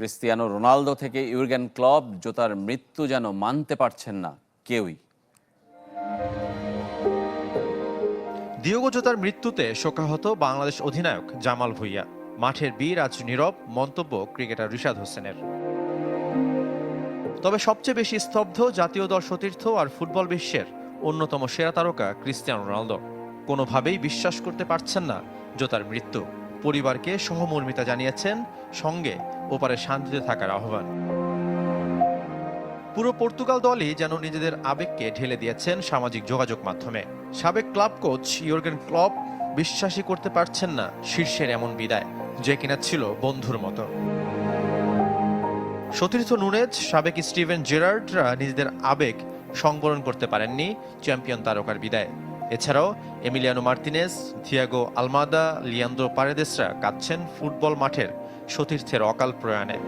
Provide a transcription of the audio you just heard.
Cristiano Ronaldo থেকে Jurgen Klopp জোতার মৃত্যু যেন মানতে পারছেন না কেউই। দিয়োগো জোতার মৃত্যুতে শোকাহত বাংলাদেশ অধিনায়ক জামাল ভুইয়া। মাঠের বীর আজ নীরব, মন্তব্য ক্রিকেটার রিশাদ হোসেনের। তবে সবচেয়ে বেশি স্তব্ধ জাতীয় দল সতীর্থ আর ফুটবল বিশ্বের অন্যতম সেরা তারকা ক্রিস্টিয়ানো রোনালদো। কোনোভাবেই বিশ্বাস করতে পারছেন না জোতার মৃত্যু। পরিবারকে সহমর্মিতা জানিয়েছেন, সঙ্গে ওপারে শান্তিতে থাকার আহ্বান। পুরো পর্তুগাল দলই যেন নিজেদের আবেগকে ঢেলে দিয়েছেন সামাজিক যোগাযোগ মাধ্যমে। সাবেক ক্লাব কোচ ইয়র্গেন ক্লব বিশ্বাসই করতে পারছেন না শীর্ষের এমন বিদায়, যে কিনা ছিল বন্ধুর মতো। সতীর্থ নুনেজ, সাবেক স্টিভেন জেরার্ডরা নিজেদের আবেগ সংবরণ করতে পারেননি চ্যাম্পিয়ন তারকার বিদায়। এছাড়াও Emiliano Martinez Thiago Almada Leandro পারেদেসরা কাঁদছেন ফুটবল মাঠের সতীর্থের অকাল প্রয়াণে।